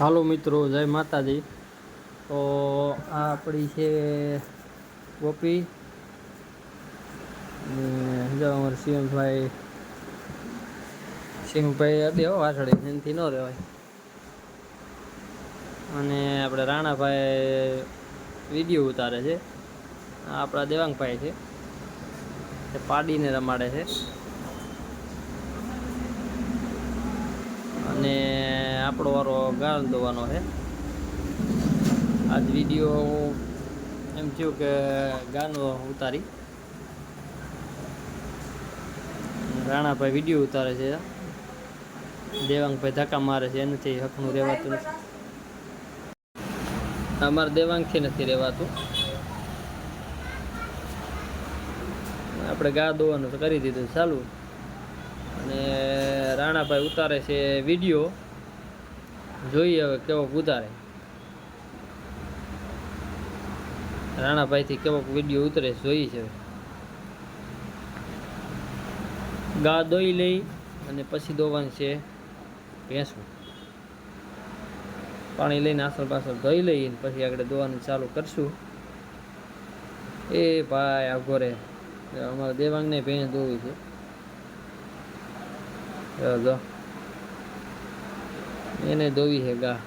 હાલો મિત્રો, જય માતાજી. તો આ આપણી છે ગોપી. અમારે સિંહભાઈ સિંહભાઈ હો વાછડી, એનથી ન રહેવાય અને આપણે રાણાભાઈ વીડિયો ઉતારે છે. આપણા દેવાંગભાઈ છે. તે પાડીને રમાડે છે. અને આપણો વારો ગાળ દોવાનો છે. આજ વીડિયો એમ થયું કે ગાનો ઉતારી. રાણાભાઈ વીડિયો ઉતારે છે. દેવાંગભાઈ ધક્કા મારે છે, એનાથી હકનું રહેવાતું નથી. અમારે દેવાંગથી નથી રહેવાતું. આપણે ગા દોવાનું કરી દીધું ચાલુ. અને રાણાભાઈ ઉતારે છે વીડિયો જોઈએ હવે કેવો ઉતારે. રાણાભાઈથી કેવો વીડિયો ઉતરે જોઈએ છે. ગા દોઈ લઈ અને પછી દોવાનું છે ભેંસું પાણી લઈને આસળ પાછળ ધોઈ લઈ અને પછી આગળ દોવાનું ચાલુ કરશું. એ ભાઈ આગો રે અમારા દેવાંગને ભેંસ દોવી છે. જો. એને દોવી છે ગા.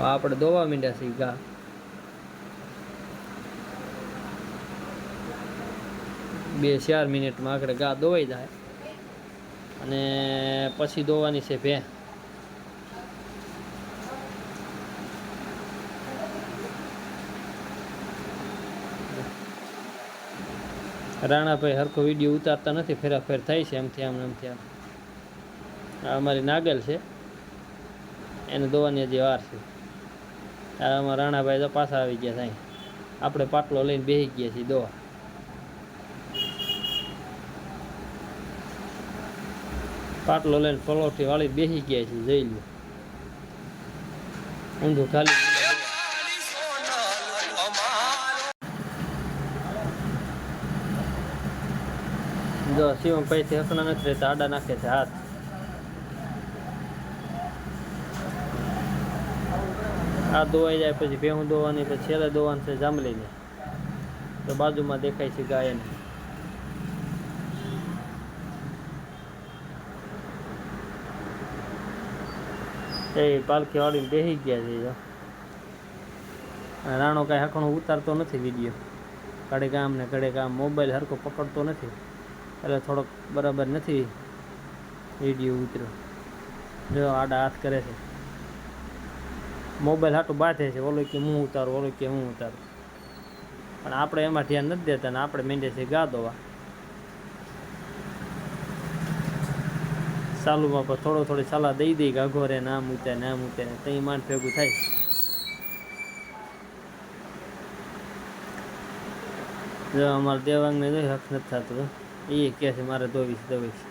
આપણે દોવા માંડ્યા છીએ ગા. બે ચાર મિનિટમાં આગળ ગા દોવાઈ જાય. અને પછી દોવાની છે ભે. રાણાભાઈ હરખો વીડિયો ઉતારતા નથી, ફેરાફેર થાય છે, એમથી આમ એમથી આમ. આ અમારી નાગલ છે. એને દોવાની હજી વાર છે. આમાં રાણાભાઈ તો પાછા આવી ગયા થાય આપણે પાટલો લઈને બેસી ગયા છીએ દોવા. પાટલો લઈને પલોઠી વાળી બેસી ગયા છીએ, જઈ લો ઊંધું ખાલી જો શિવમ પૈથી હસણા નથી રહેતા, આડા નાખે છે હાથ. આ ધોવાઈ જાય પછી ભેહું ધોવાની પછી છેલ્લે ધોવાનું છે જાંબલીને. તો બાજુમાં દેખાય છે ગાય એને. એ પાલખી વાળીને બેસી ગયા છે જો. અને રાણો કાંઈ હખણો ઉતારતો નથી વીડિયો. કડે કામ ને કડે કામ મોબાઈલ હરખો પકડતો નથી. એટલે થોડોક બરાબર નથી. વીડિયો ઉતર્યો. જો આડા હાથ કરે છે. મોબાઈલ હાટું બાંધે છે. ઓલો કે હું ઉતારું, ઓલો કે હું ઉતારું. પણ આપણે એમાં ધ્યાન નથી દેતા ને આપણે મેંડે છે ગા દોવા. ચાલુમાં પણ થોડો થોડી સલાહ દઈ દઈ ગાઘોરે ના નામ ઉતે નામ ઉતે ને તઈ માંડ ભેગું થાય. જો અમારા દેવાંગને જોઈ હક નથી થતો એ કહે છે મારે ધોવીશ ધોવીશ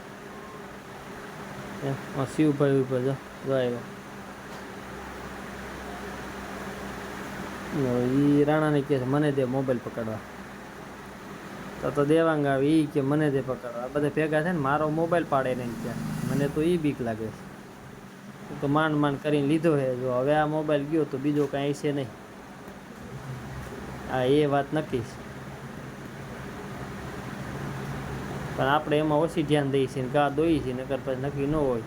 આ શિવભાઈ ઉપર જો આવ્યો એ રાણાને કહે છે, મને દે મોબાઈલ પકડવા. તો તો દેવાંગ આવે એ કે, મને દે પકડવા. બધા ભેગા છે ને મારો મોબાઈલ પાડે નહીં ત્યાં મને તો એ બીક લાગે છે. તો માંડ માંડ કરીને લીધો છે જો હવે આ મોબાઈલ ગયો તો બીજો કાંઈ છે નહીં. હા એ વાત નક્કી છે. પણ આપણે એમાં ઓછી ધ્યાન દઈએ છીએ ગા દોઈએ છીએ, નકર પછી નક્કી ન હોય.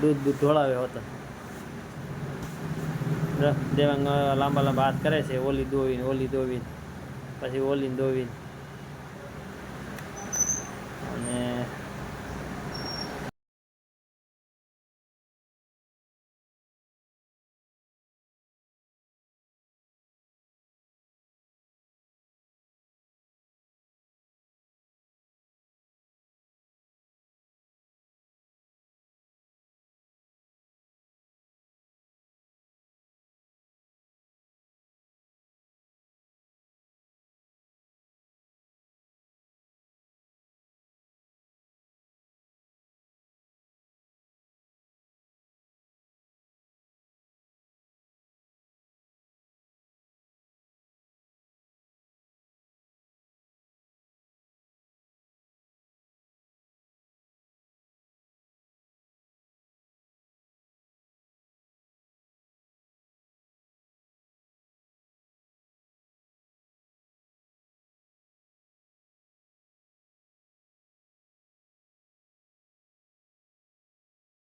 દૂધ દૂધ ઢોળાવે હોતા દેવાંગ લાંબા લાંબા હાથ કરે છે, ઓલી દોવીને ઓલી દોવીને, પછી ઓલીને દોવીને. અને